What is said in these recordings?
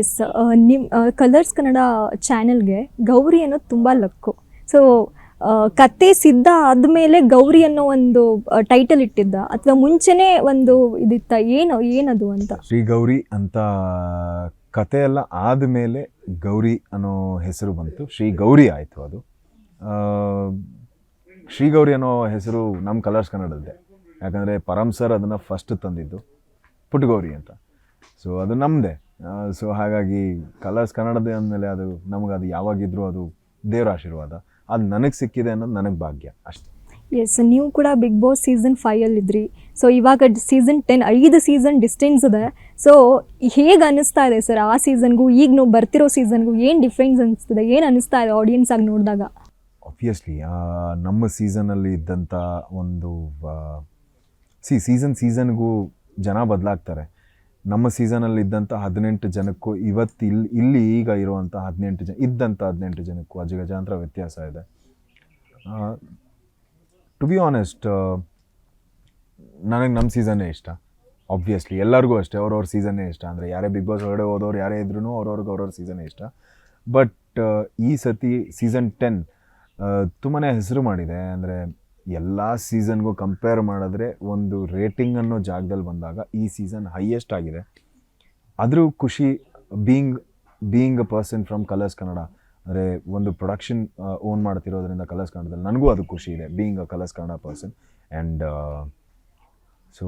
S ನಿಮ್ಮ colours Kannada ಚಾನೆಲ್ಗೆ ಗೌರಿ ಅನ್ನೋದು ತುಂಬ ಲಕ್ಕು. ಸೊ ಕತೆ ಸಿದ್ಧ ಆದಮೇಲೆ ಗೌರಿ ಅನ್ನೋ ಒಂದು ಟೈಟಲ್ ಇಟ್ಟಿದ್ದ. ಅಥವಾ ಮುಂಚೆನೇ ಒಂದು ಇದಿತ್ತ. ಏನು, ಏನದು ಅಂತ? ಶ್ರೀ ಗೌರಿ ಅಂತ ಕತೆ ಎಲ್ಲ ಆದಮೇಲೆ ಗೌರಿ ಅನ್ನೋ ಹೆಸರು ಬಂತು. ಶ್ರೀ ಗೌರಿ ಆಯಿತು ಅದು. ಶ್ರೀ ಗೌರಿ ಅನ್ನೋ ಹೆಸರು ನಮ್ಮ ಕಲರ್ಸ್ ಕನ್ನಡದ್ದೇ ಯಾಕಂದರೆ ಪರಮ್ ಸರ್ ಅದನ್ನು ಫಸ್ಟ್ ತಂದಿದ್ದು. ಪುಟ್ಟಗೌರಿ ಅಂತ. ಸೊ ಅದು ನಮ್ಮದೇ ಸೊ ಹಾಗಾಗಿ ಕಲರ್ಸ್ ಕನ್ನಡದೇ ಅಂದಮೇಲೆ ಅದು ನಮಗೆ ಅದು ಯಾವಾಗಿದ್ರೂ ಅದು ದೇವರ ಆಶೀರ್ವಾದ. ಅದು ನನಗೆ ಸಿಕ್ಕಿದೆ ಅನ್ನೋದು ನನಗೆ ಭಾಗ್ಯ ಅಷ್ಟೇ. ಎಸ್ ನೀವು ಕೂಡ ಬಿಗ್ ಬಾಸ್ ಸೀಸನ್ ಫೈವಲ್ಲಿದ್ರಿ ಸೊ ಇವಾಗ ಸೀಸನ್ ಟೆನ್ ಐದು ಸೀಸನ್ ಡಿಸ್ಟೆನ್ಸ್ ಇದೆ. ಸೊ ಹೇಗೆ ಅನ್ನಿಸ್ತಾ ಇದೆ ಸರ್ ಆ ಸೀಸನ್ಗೂ ಈಗ ನಾವು ಬರ್ತಿರೋ ಸೀಸನ್ಗೂ ಏನು ಡಿಫ್ರೆನ್ಸ್ ಅನಿಸ್ತಿದೆ ಏನು ಅನ್ನಿಸ್ತಾ ಇದೆ ಆಡಿಯನ್ಸ್ ಆಗಿ ನೋಡಿದಾಗ? ಆಬ್ವಿಯಸ್ಲಿ ನಮ್ಮ ಸೀಸನಲ್ಲಿ ಇದ್ದಂಥ ಒಂದು ಸಿ ಸೀಸನ್ ಸೀಸನ್ಗೂ ಜನ ಬದಲಾಗ್ತಾರೆ. ನಮ್ಮ ಸೀಸನಲ್ಲಿ ಇದ್ದಂಥ ಹದಿನೆಂಟು ಜನಕ್ಕೂ ಇವತ್ತು ಇಲ್ಲಿ ಇಲ್ಲಿ ಈಗ ಇರುವಂಥ ಹದಿನೆಂಟು ಜನ ಇದ್ದಂಥ ಹದಿನೆಂಟು ಜನಕ್ಕೂ ಅಜಗಜಾಂತರ ವ್ಯತ್ಯಾಸ ಇದೆ. ಟು ಬಿ ಆನೆಸ್ಟ್ ನನಗೆ ನಮ್ಮ ಸೀಸನ್ನೇ ಇಷ್ಟ. ಆಬ್ವಿಯಸ್ಲಿ ಎಲ್ಲರಿಗೂ ಅಷ್ಟೇ, ಅವ್ರವ್ರ ಸೀಸನ್ನೇ ಇಷ್ಟ. ಅಂದರೆ ಯಾರೇ ಬಿಗ್ ಬಾಸ್ ಹೊರಗಡೆ ಹೋದವ್ರು, ಯಾರೇ ಇದ್ರೂ ಅವ್ರವ್ರಿಗೆ ಅವ್ರವ್ರ ಸೀಸನ್ನೇ ಇಷ್ಟ. ಬಟ್ ಈ ಸತಿ ಸೀಸನ್ ಟೆನ್ ತುಂಬಾ ಹೆಸರು ಮಾಡಿದೆ. ಅಂದರೆ ಎಲ್ಲ ಸೀಸನ್ಗೂ ಕಂಪೇರ್ ಮಾಡಿದ್ರೆ ಒಂದು ರೇಟಿಂಗ್ ಅನ್ನೋ ಜಾಗದಲ್ಲಿ ಬಂದಾಗ ಈ ಸೀಸನ್ ಹೈಯೆಸ್ಟ್ ಆಗಿದೆ. ಆದರೂ ಖುಷಿ being being a person from Colors Kannada ಅಂದರೆ ಒಂದು ಪ್ರೊಡಕ್ಷನ್ ಓನ್ ಮಾಡ್ತಿರೋದ್ರಿಂದ ಕಲರ್ಸ್ ಕನ್ನಡದಲ್ಲಿ ನನಗೂ ಅದು ಖುಷಿ ಇದೆ being a Colors Kannada person and so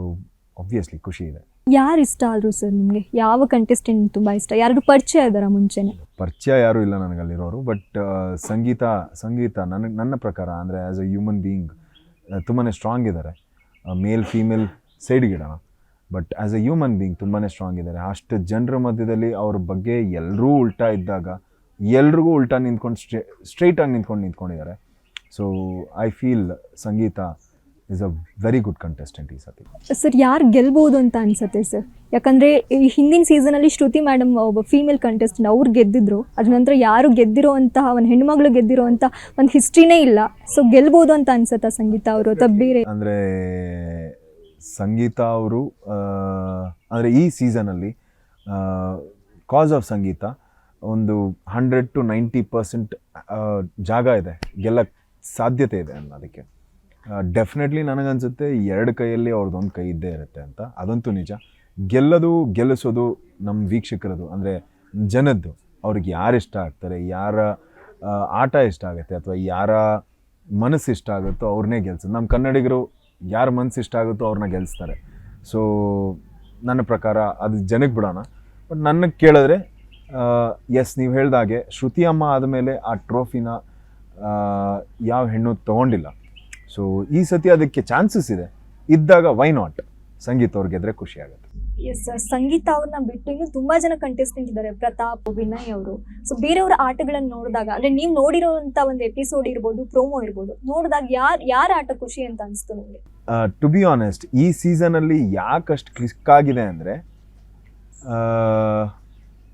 obviously ಖುಷಿ ಇದೆ. ಯಾರು ಇಷ್ಟ ಆದರು ಸರ್ ನಿಮಗೆ? ಯಾವ ಕಂಟೆಸ್ಟೆಂಟ್ ತುಂಬ ಇಷ್ಟ? ಯಾರು ಪರಿಚಯ ಇದ್ದಾರಾ ಮುಂಚೆನೆ? ಪರಿಚಯ ಯಾರೂ ಇಲ್ಲ ನನಗಲ್ಲಿರೋರು ಬಟ್ ಸಂಗೀತ ಸಂಗೀತ ನನಗೆ ನನ್ನ ಪ್ರಕಾರ ಅಂದರೆ ಆ್ಯಸ್ ಅ ಹ್ಯೂಮನ್ ಬೀಯಿಂಗ್ ತುಂಬಾ ಸ್ಟ್ರಾಂಗ್ ಇದ್ದಾರೆ male female ಸೈಡ್ಗಿಡೋಣ but as a human being ತುಂಬಾ ಸ್ಟ್ರಾಂಗ್ ಇದ್ದಾರೆ ಅಷ್ಟು ಜನರ ಮಧ್ಯದಲ್ಲಿ ಅವ್ರ ಬಗ್ಗೆ ಎಲ್ಲರೂ ಉಲ್ಟಾ ಇದ್ದಾಗ, ಎಲ್ರಿಗೂ ಉಲ್ಟಾ ನಿಂತ್ಕೊಂಡು ಸ್ಟ್ರೇ ಸ್ಟ್ರೈಟಾಗಿ ನಿಂತ್ಕೊಂಡು ನಿಂತ್ಕೊಂಡಿದ್ದಾರೆ. So I feel Sangeetha is a very good contestant ಈ ಸತಿ. ಸರ್ ಯಾರು ಗೆಲ್ಬೋದು ಅಂತ ಅನ್ಸುತ್ತೆ ಸರ್ ಯಾಕಂದರೆ ಈ ಹಿಂದಿನ ಸೀಸನಲ್ಲಿ ಶ್ರುತಿ ಮೇಡಮ್ ಒಬ್ಬ ಫೀಮೇಲ್ ಕಂಟೆಸ್ಟೆಂಟ್ ಅವ್ರು ಗೆದ್ದಿದ್ರು. ಅದ್ರ ನಂತರ ಯಾರು ಗೆದ್ದಿರೋ ಅಂತಹ ಒಂದು ಹೆಣ್ಮಗಳು ಗೆದ್ದಿರೋ ಅಂತ ಒಂದು ಹಿಸ್ಟ್ರಿನೇ ಇಲ್ಲ. ಸೊ ಗೆಲ್ಬೋದು ಅಂತ ಅನ್ಸುತ್ತಾ ಸಂಗೀತ ಅವರು? ಅಥವಾ ಬೇರೆ? ಅಂದರೆ ಸಂಗೀತ ಅವರು ಅಂದರೆ ಈ ಸೀಸನಲ್ಲಿ ಕಾಸ್ ಆಫ್ ಸಂಗೀತ ಒಂದು ಹಂಡ್ರೆಡ್ ಟು ನೈಂಟಿ ಪರ್ಸೆಂಟ್ ಜಾಗ ಇದೆ. ಗೆಲ್ಲ ಸಾಧ್ಯತೆ ಇದೆ ಅನ್ನೋದಕ್ಕೆ ಡೆಫಿನೆಟ್ಲಿ ನನಗನ್ಸುತ್ತೆ ಎರಡು ಕೈಯಲ್ಲಿ ಅವ್ರದ್ದೊಂದು ಕೈ ಇದ್ದೇ ಇರುತ್ತೆ ಅಂತ. ಅದಂತೂ ನಿಜ. ಗೆಲ್ಲೋದು, ಗೆಲ್ಲಿಸೋದು ನಮ್ಮ ವೀಕ್ಷಕರದು, ಅಂದರೆ ಜನದ್ದು. ಅವ್ರಿಗೆ ಯಾರು ಇಷ್ಟ ಆಗ್ತಾರೆ, ಯಾರ ಆಟ ಇಷ್ಟ ಆಗುತ್ತೆ ಅಥವಾ ಯಾರ ಮನಸ್ಸು ಇಷ್ಟ ಆಗುತ್ತೋ ಅವ್ರನ್ನೇ ಗೆಲ್ಸೋದು ನಮ್ಮ ಕನ್ನಡಿಗರು ಯಾರ ಮನಸ್ಸು ಇಷ್ಟ ಆಗುತ್ತೋ ಅವ್ರನ್ನ ಗೆಲ್ಲಿಸ್ತಾರೆ ಸೊ ನನ್ನ ಪ್ರಕಾರ ಅದು ಜನಕ್ಕೆ ಬಿಡೋಣ. ಬಟ್ ನನಗೆ ಕೇಳಿದ್ರೆ ಎಸ್ ನೀವು ಹೇಳ್ದಾಗೆ ಶ್ರುತಿ ಅಮ್ಮ ಆದಮೇಲೆ ಆ ಟ್ರೋಫಿನ ಯಾವ ಹೆಣ್ಣು ತೊಗೊಂಡಿಲ್ಲ. ಸೊ ಈ ಸತಿ ಅದಕ್ಕೆ ಚಾನ್ಸಸ್ ಇದೆ. ಇದ್ದಾಗ ವೈ ನಾಟ್ ಸಂಗೀತ ಅವ್ರಿಗೆ ಗೆದ್ರೆ ಖುಷಿ ಆಗುತ್ತೆ. ಎಸ್ ಸಂಗೀತ ಅವ್ರನ್ನ ಬಿಟ್ಟು ಇನ್ನು ತುಂಬಾ ಜನ ಕಂಟೆಸ್ಟೆಂಟ್ ಇದ್ದಾರೆ. ಪ್ರತಾಪ್, ವಿನಯ್ ಅವರು. ಸೊ ಬೇರೆಯವರ ಆಟಗಳನ್ನ ನೋಡಿದಾಗ, ಅಂದ್ರೆ ನೀವು ನೋಡಿರೋಂತ ಒಂದು ಎಪಿಸೋಡ್ ಇರ್ಬೋದು ಪ್ರೋಮೋ ಇರ್ಬೋದು, ನೋಡಿದಾಗ ಯಾರ್, ಯಾರ ಆಟ ಖುಷಿ ಅಂತ ಅನ್ಸ್ತು ನಿಮಗೆ? ಟು ಬಿ ಆನೆಸ್ಟ್ ಈ ಸೀಸನ್ ಅಲ್ಲಿ ಯಾಕಷ್ಟು ಕ್ಲಿಕ್ ಆಗಿದೆ ಅಂದ್ರೆ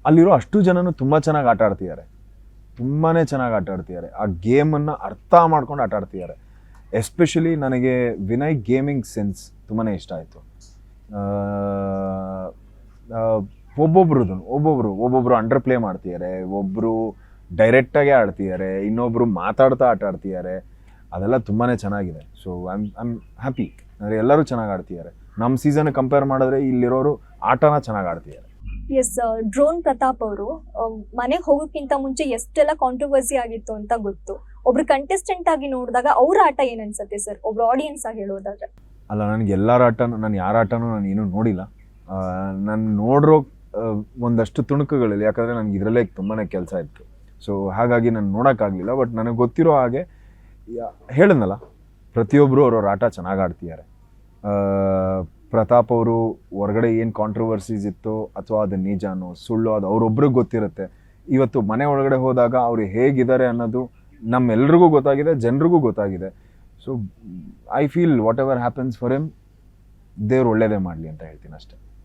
ಅಲ್ಲಿರೋ ಅಷ್ಟು ಜನನು ತುಂಬಾ ಚೆನ್ನಾಗಿ ಆಟ ಆಡ್ತಿದ್ದಾರೆ. ತುಂಬಾ ಚೆನ್ನಾಗಿ ಆಟ ಆಡ್ತಿದ್ದಾರೆ. ಆ ಗೇಮನ್ನು ಅರ್ಥ ಮಾಡ್ಕೊಂಡು ಆಟ ಆಡ್ತಿದ್ದಾರೆ. ಎಸ್ಪೆಷಲಿ ನನಗೆ ವಿನಯ್ ಗೇಮಿಂಗ್ ಸೆನ್ಸ್ ತುಂಬಾ ಇಷ್ಟ ಆಯಿತು. ಒಬ್ಬೊಬ್ರದ್ದು ಒಬ್ಬೊಬ್ರು ಒಬ್ಬೊಬ್ರು ಅಂಡರ್ ಪ್ಲೇ ಮಾಡ್ತಿದ್ದಾರೆ ಒಬ್ಬರು ಡೈರೆಕ್ಟಾಗೆ ಆಡ್ತಿದ್ದಾರೆ ಇನ್ನೊಬ್ರು ಮಾತಾಡ್ತಾ ಆಟ ಆಡ್ತಿದ್ದಾರೆ ಅದೆಲ್ಲ ತುಂಬಾ ಚೆನ್ನಾಗಿದೆ. ಸೊ ಐಮ್ ಐಮ್ ಹ್ಯಾಪಿ ಅಂದರೆ ಎಲ್ಲರೂ ಚೆನ್ನಾಗಿ ಆಡ್ತಿದ್ದಾರೆ ನಮ್ಮ ಸೀಸನ್ ಕಂಪೇರ್ ಮಾಡಿದ್ರೆ ಇಲ್ಲಿರೋರು ಆಟನ ಚೆನ್ನಾಗಿ ಆಡ್ತಿದ್ದಾರೆ ಎಸ್ ಡ್ರೋನ್ ಪ್ರತಾಪ್ ಅವರು ಮನೆಗೆ ಹೋಗೋಕ್ಕಿಂತ ಮುಂಚೆ ಎಷ್ಟೆಲ್ಲ ಕಾಂಟ್ರವರ್ಸಿ ಆಗಿತ್ತು ಅಂತ ಗೊತ್ತು. ಒಬ್ರು ಕಂಟೆಸ್ಟೆಂಟ್ ಆಗಿ ನೋಡಿದಾಗ ಅವ್ರ ಆಟ ಏನನ್ಸುತ್ತೆ ಸರ್ ಒಬ್ರು ಆಡಿಯನ್ಸ್ ಆಗಿ ಹೇಳೋದಾದ್ರೆ. ಅಲ್ಲ, ನನಗೆ ಎಲ್ಲರ ಆಟನೂ, ನಾನು ಯಾರ ಆಟನೂ ನಾನು ಏನೂ ನೋಡಿಲ್ಲ. ನಾನು ನೋಡಿರೋ ಒಂದಷ್ಟು ತುಣುಕುಗಳಲ್ಲಿ, ಯಾಕಂದರೆ ನನಗೆ ಇದರಲ್ಲೇ ತುಂಬಾ ಕೆಲಸ ಇತ್ತು. ಸೊ ಹಾಗಾಗಿ ನಾನು ನೋಡೋಕ್ಕಾಗಲಿಲ್ಲ ಬಟ್ ನನಗೆ ಗೊತ್ತಿರೋ ಹಾಗೆ ಹೇಳಿದ್ನಲ್ಲ ಪ್ರತಿಯೊಬ್ಬರು ಅವ್ರವ್ರ ಆಟ ಚೆನ್ನಾಗಿ ಆಡ್ತಿದ್ದಾರೆ ಪ್ರತಾಪ್ ಅವರು ಹೊರಗಡೆ ಏನು ಕಾಂಟ್ರವರ್ಸೀಸ್ ಇತ್ತು, ಅಥವಾ ಅದು ನಿಜಾನೋ, ಸುಳ್ಳು, ಅದು ಅವ್ರೊಬ್ರಿಗೆ ಗೊತ್ತಿರುತ್ತೆ. ಇವತ್ತು ಮನೆ ಒಳಗಡೆ ಹೋದಾಗ ಅವರು ಹೇಗಿದ್ದಾರೆ ಅನ್ನೋದು ನಮ್ಮೆಲ್ರಿಗೂ ಗೊತ್ತಾಗಿದೆ, ಜನರಿಗೂ ಗೊತ್ತಾಗಿದೆ. So I feel whatever happens for them ದೇವ್ರು ಒಳ್ಳೇದೇ ಮಾಡಲಿ ಅಂತ ಹೇಳ್ತೀನಿ ಅಷ್ಟೇ.